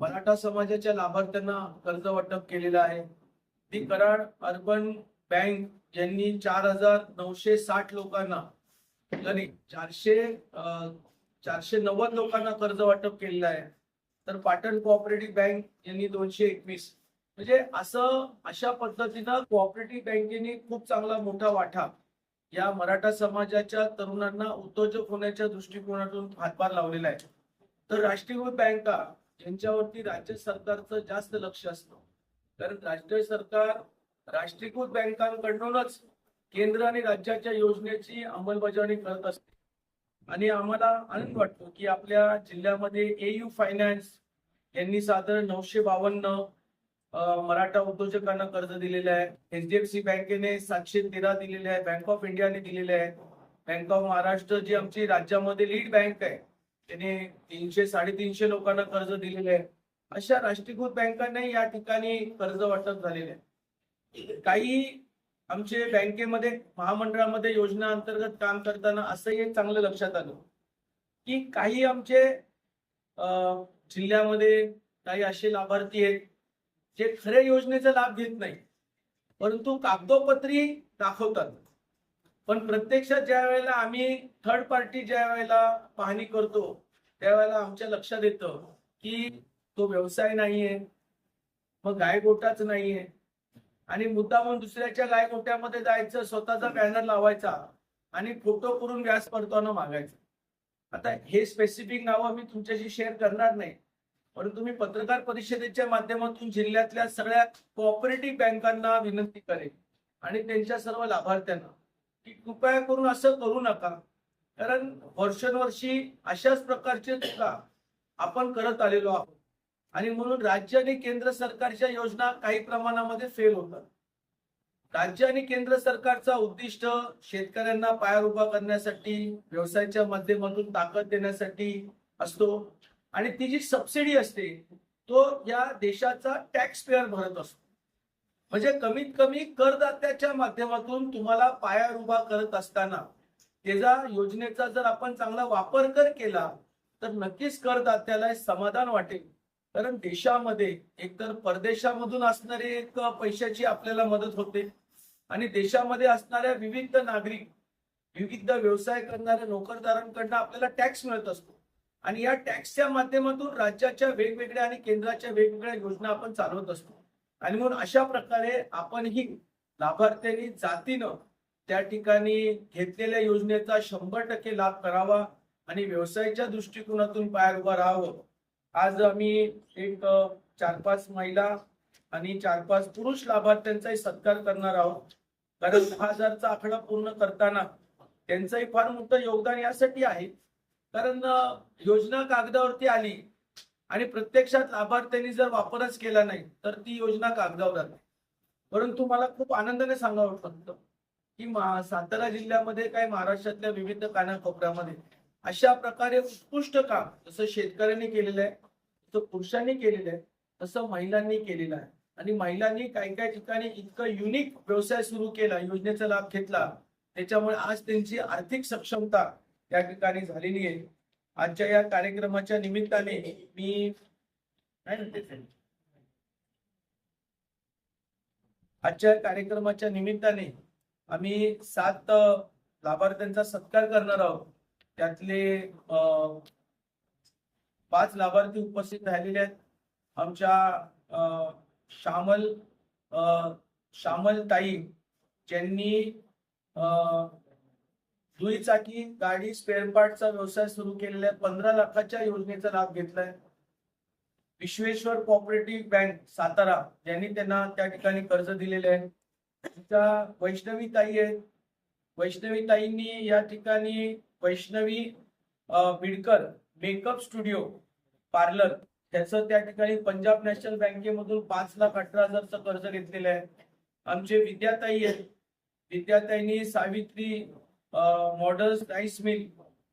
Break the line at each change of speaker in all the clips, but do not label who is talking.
मराठा समाजाच्या लाभार्थ्यांना कर्ज वाटप केलेलं आहे. ती कराड अर्बन बँक यांनी चार हजार नऊशे साठ लोकांना चारशे चारशे नव्वद लोकांना कर्ज वाटप केलेलं आहे. तर पाटण कोऑपरेटिव्ह बँक यांनी दोनशे एकवीस. म्हणजे असं अशा पद्धतीनं कोऑपरेटिव्ह बँकेने खूप चांगला मोठा वाटा या मराठा समाजाच्या तरुणांना उद्योजक होण्याच्या दृष्टिकोनातून हातभार लावलेला आहे. तर राष्ट्रीयकृत बँका यांच्यावरती राज्य सरकारचं जास्त लक्ष असतं. कारण राज्य सरकार राष्ट्रीयकृत बँकांकडूनच केंद्र आणि राज्याच्या योजनेची अंमलबजावणी करत असते. आणि आम्हाला आनंद वाटतो की आपल्या जिल्ह्यामध्ये एयू फायनान्स यांनी साधारण नऊशे बावन्न मराठा उद्योजकांना कर्ज दिलेलं आहे. एचडीएफसी बँकेने सातशे तेरा दिलेले आहे. बँक ऑफ इंडियाने दिलेले आहे. बँक ऑफ महाराष्ट्र जी आमची राज्यामध्ये लीड बँक आहे. त्याने तीनशे साडेतीनशे लोकांना कर्ज दिलेले आहे. अशा राष्ट्रीयकृत बँकांनाही या ठिकाणी कर्ज वाटप झालेले आहे. काही आमचे बँकेमध्ये महामंडळामध्ये योजना अंतर्गत काम करताना असंही एक चांगलं लक्षात आलं की काही आमचे जिल्ह्यामध्ये काही असे लाभार्थी आहेत जे खऱ्या योजनेचा लाभ घेत नाही परंतु कागदोपत्री दाखवतात. पण प्रत्यक्षात ज्या वेळेला आम्ही थर्ड पार्टी ज्या वेळेला पाहणी करतो त्यावेळेला आमच्या लक्षात येतं की तो व्यवसाय नाहीये मग गायगोटाच नाहीये. आणि मुद्दा म्हणून दुसऱ्याच्या गायगोट्यामध्ये जायचं स्वतःचा बॅनर लावायचा आणि फोटो करून व्यास परताना मागायचा. आता हे स्पेसिफिक नावं मी तुमच्याशी शेअर करणार नाही परंतु मी पत्रकार परिषदेच्या माध्यमातून जिल्ह्यातल्या सगळ्या कोऑपरेटिव्ह बँकांना विनंती करेन. आणि त्यांच्या सर्व लाभार्थ्यांना. की कृपया करून असं करू नका. कारण वर्षानुवर्षी अशाच प्रकारचे चुका आपण करत आलेलो आहोत. आणि म्हणून राज्य आणि केंद्र सरकारच्या योजना काही प्रमाणामध्ये फेल होतात. राज्य आणि केंद्र सरकारचा उद्दिष्ट शेतकऱ्यांना पायावर उभा करण्यासाठी व्यवसायाच्या माध्यमातून ताकद देण्यासाठी असतो. आणि ती जी सबसिडी असते तो या देशाचा टॅक्स पेअर भरत असतो. म्हणजे कमीत कमी करदात्याच्या माध्यमातून तुम्हाला पायावर उभा करत असताना त्याचा योजनेचा जर आपण चांगला वापर कर केला तर नक्कीच करदात्याला समाधान वाटेल. कारण देशामध्ये एकतर परदेशामधून असणारी एक पैशाची आपल्याला मदत होते. आणि देशामध्ये असणाऱ्या विविध नागरिक विविध व्यवसाय करणाऱ्या नोकरदारांकडनं आपल्याला टॅक्स मिळत असतो. आणि या टॅक्सच्या माध्यमातून राज्याच्या वेगवेगळ्या आणि केंद्राच्या वेगवेगळ्या योजना आपण चालवत असतो. आणि म्हणून अशा प्रकारे आपणही लाभार्थ्यांनी जातीनं त्या ठिकाणी घेतलेल्या योजनेचा शंभर टक्के लाभ करावा आणि व्यवसायाच्या दृष्टिकोनातून पायावर उभा राहावं. आज आम्ही एक चार पाच महिला आणि चार पाच पुरुष लाभार्थ्यांचाही सत्कार करणार आहोत. कारण दहा हजारचा आकडा पूर्ण करताना त्यांचंही फार मोठं योगदान यासाठी आहे. कारण योजना कागदावरती आली. आणि प्रत्यक्षात लाभार्थ्यांनी जर वापरच केला नाही तर ती योजना कागदावर आली. परंतु मला खूप आनंदाने सांगावं वाटतं की सातारा जिल्ह्यामध्ये काय महाराष्ट्रातल्या विविध कानाकोपऱ्यामध्ये अशा प्रकारे उत्कृष्ट काम जसं शेतकऱ्यांनी केलेलं आहे जसं पुरुषांनी केलेलं आहे तसं महिलांनी केलेलं आहे. आणि महिलांनी काही काही ठिकाणी इतकं युनिक व्यवसाय सुरू केला योजनेचा लाभ घेतला त्याच्यामुळे आज त्यांची आर्थिक सक्षमता या ठिकाणी झालेली आहे. आजच्या या कार्यक्रमाच्या निमित्ताने मी आजच्या कार्यक्रमाच्या निमित्ताने आम्ही सात लाभार्थ्यांचा सत्कार करणार आहोत. त्यातले पाच लाभार्थी उपस्थित राहिलेले आहेत. आमच्या श्यामल श्यामल ताई ज्यांनी दुईचाकी गाडी स्पेअर पार्टचा व्यवसाय सुरू केलेला आहे पंधरा लाखाच्या योजनेचा लाभ घेतलाय. विश्वेश्वर कॉपरेटिव्ह बँक सातारा यांनी त्यांना त्या ठिकाणी कर्ज दिलेले आहे. त्या वैष्णवी ताई आहेत. वैष्णवी ताईंनी या ठिकाणी Vaishnavi Bidkar makeup studio parlour त्याचं त्या ठिकाणी पंजाब नॅशनल बँकेमधून पाच लाख अठरा हजारचं कर्ज घेतलेलं आहे. आमचे विद्याताई आहेत. विद्याताईंनी सावित्री मॉडेल्स राईस मिल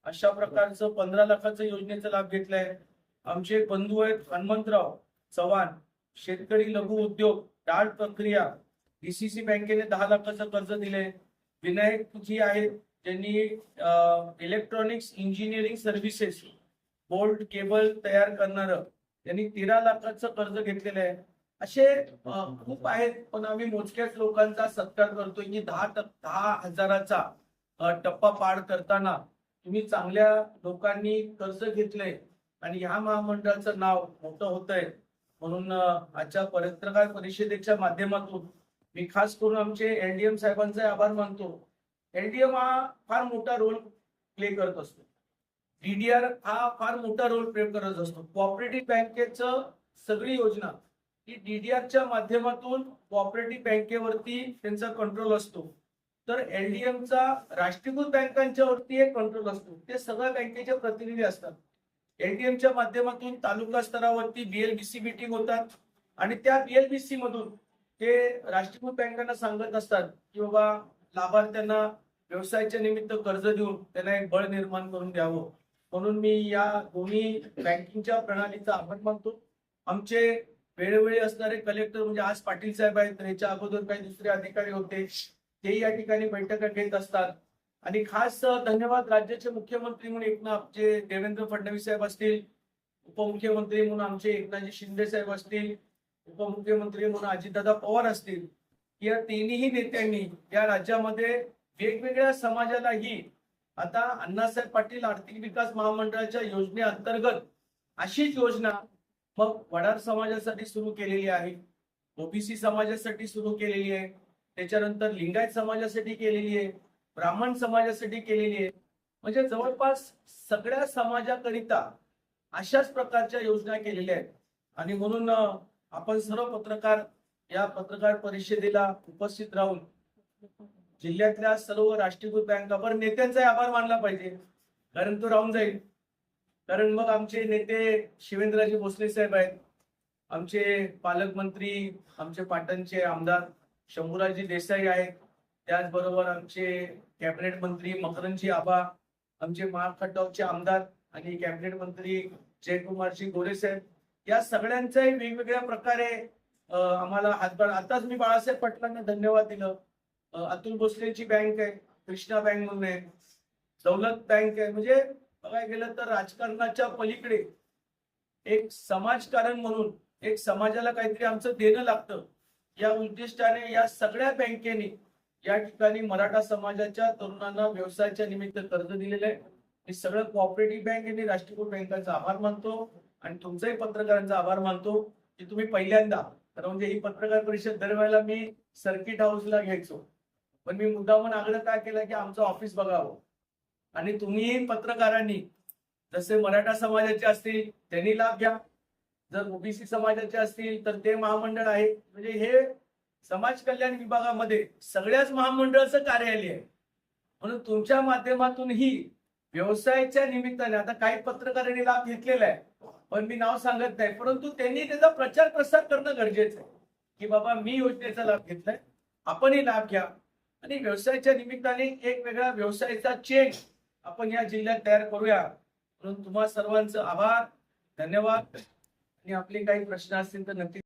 अशा प्रकारचं पंधरा लाखाचं योजनेचा लाभ घेतलाय. आमचे बंधू आहेत हनुमंतराव चव्हाण. शेतकरी लघु उद्योग डाळ प्रक्रिया. डीसीसी बँकेने दहा लाखाचं कर्ज दिलंय. विनायक जी आहेत त्यांनी electronics engineering services bolt cable तयार करणार. त्यांनी तेरा लाखाचं कर्ज घेतलेलं आहे. असे खूप आहेत पण आम्ही मोजक्याच लोकांचा सत्कार करतोय की दहा दहा हजाराचा टप्पा पार करताना तुम्ही चांगल्या लोकांनी कर्ज घेतलंय आणि ह्या महामंडळाचं नाव मोठं होतंय. म्हणून आजच्या पत्रकार परिषदेच्या माध्यमातून मी खास करून आमचे एलडीएम साहेबांचे आभार मानतो. एलडीएम हा फार मोठा रोल प्ले करत असतो. डीडीआर हा फार मोठा रोल प्ले करत असतो. कॉपरेटिव्ह बँकेचं सगळी योजना ही डीडीआरच्या माध्यमातून कॉपरेटिव्ह बँकेवरती त्यांचा कंट्रोल असतो. तर एलडीएमचा राष्ट्रीयकृत बँकांच्या वरती एक कंट्रोल असतो. ते सगळ्या बँकेचे प्रतिनिधी असतात. एलडीएमच्या माध्यमातून तालुका स्तरावरती बीएलबीसी मिटिंग होतात. आणि त्या बीएलबीसी मधून ते राष्ट्रीयकृत बँकांना सांगत असतात की बाबा लाभार्थ्यांना व्यवसायाच्या निमित्त कर्ज देऊन त्यांना एक बळ निर्माण करून द्यावं. म्हणून मी या दोन्ही बँकिंगच्या प्रणालीचा आभार मानतो. आमचे वेळोवेळी असणारे कलेक्टर म्हणजे आज पाटील साहेब आहेत. तर याच्या अगोदर काही दुसरे अधिकारी होते. ते या ठिकाणी बैठका घेत असतात. आणि खास धन्यवाद राज्याचे मुख्यमंत्री म्हणून एकनाथ जे देवेंद्र फडणवीस साहेब असतील उपमुख्यमंत्री म्हणून आमचे एकनाथजी शिंदे साहेब असतील उपमुख्यमंत्री म्हणून अजितदादा पवार असतील या तिन्ही नेत्यांनी या राज्यामध्ये वेगवेगळ्या समाजालाही आता अण्णासाहेब पाटील आर्थिक विकास महामंडळाच्या योजनेअंतर्गत अशीच योजना मग वडार समाजासाठी सुरू केलेली आहे ओबीसी समाजासाठी सुरू केलेली आहे. त्याच्यानंतर लिंगायत समाजासाठी केलेली आहे ब्राह्मण समाजासाठी केलेली आहे. म्हणजे जवळपास सगळ्या समाजाकरिता अशाच प्रकारच्या योजना केलेल्या आहेत. आणि म्हणून आपण सर्व पत्रकार या पत्रकार परिषदेला उपस्थित राहून जिल्ह्यातल्या सर्व राष्ट्रीयकृत बँका बरं नेत्यांचाही आभार मानला पाहिजे. कारण तो राहून जाईल. कारण मग आमचे नेते शिवेंद्रजी भोसले साहेब आहेत. आमचे पालकमंत्री आमचे पाटणचे आमदार शंभूराजी देसाई आहेत. त्याचबरोबर आमचे कॅबिनेट मंत्री मकरंजी आबा आमचे महाखड्डावचे आमदार आणि कॅबिनेट मंत्री जयकुमारजी गोरे साहेब. या सगळ्यांचाही वेगवेगळ्या प्रकारे आम्हाला हातभार आताच मी बाळासाहेब पाटलांना धन्यवाद दिलं. अतुल भोसलेची बँक आहे कृष्णा बँक म्हणून आहे दौलत बँक आहे. म्हणजे बघायला गेलं तर राजकारणाच्या पलीकडे एक समाजकारण म्हणून एक समाजाला काहीतरी आमचं देणं लागतं. या उद्दिष्टाने या सगळ्या बँकेने या ठिकाणी मराठा समाजाच्या तरुणांना व्यवसायाच्या निमित्त कर्ज दिलेलं आहे. मी सगळं कोऑपरेटिव्ह बँक आणि राष्ट्रीयकृत बँकांचा आभार मानतो आणि तुमचाही पत्रकारांचा आभार मानतो की तुम्ही पहिल्यांदा तर म्हणजे ही पत्रकार परिषद दरवेळेला मी सर्किट हाऊसला घ्यायचो. पण मी मुद्दामून आग्रह काय केला की आमचं ऑफिस बघावं? आणि तुम्ही पत्रकारांनी जसे मराठा समाजाचे असतील त्यांनी लाभ घ्या. जर ओबीसी समाजाचे असतील तर ते महामंडळ आहे. म्हणजे हे समाज कल्याण विभागामध्ये सगळ्याच महामंडळाचं कार्यालय आहे. म्हणून तुमच्या माध्यमातूनही व्यवसायाच्या निमित्ताने आता काही पत्रकारांनी लाभ घेतलेला आहे पण मी नाव सांगत नाही परंतु त्यांनी त्याचा प्रचार प्रसार करणं गरजेचं आहे. की बाबा मी योजनेचा लाभ घेतलाय आपणही लाभ घ्या. आणि व्यवसायाच्या निमित्ताने एक वेगळा व्यवसायाचा चेंज आपण या जिल्ह्यात तयार करूया. म्हणून तुम्हा सर्वांचं आभार धन्यवाद. आणि आपले काही प्रश्न असतील तर नक्की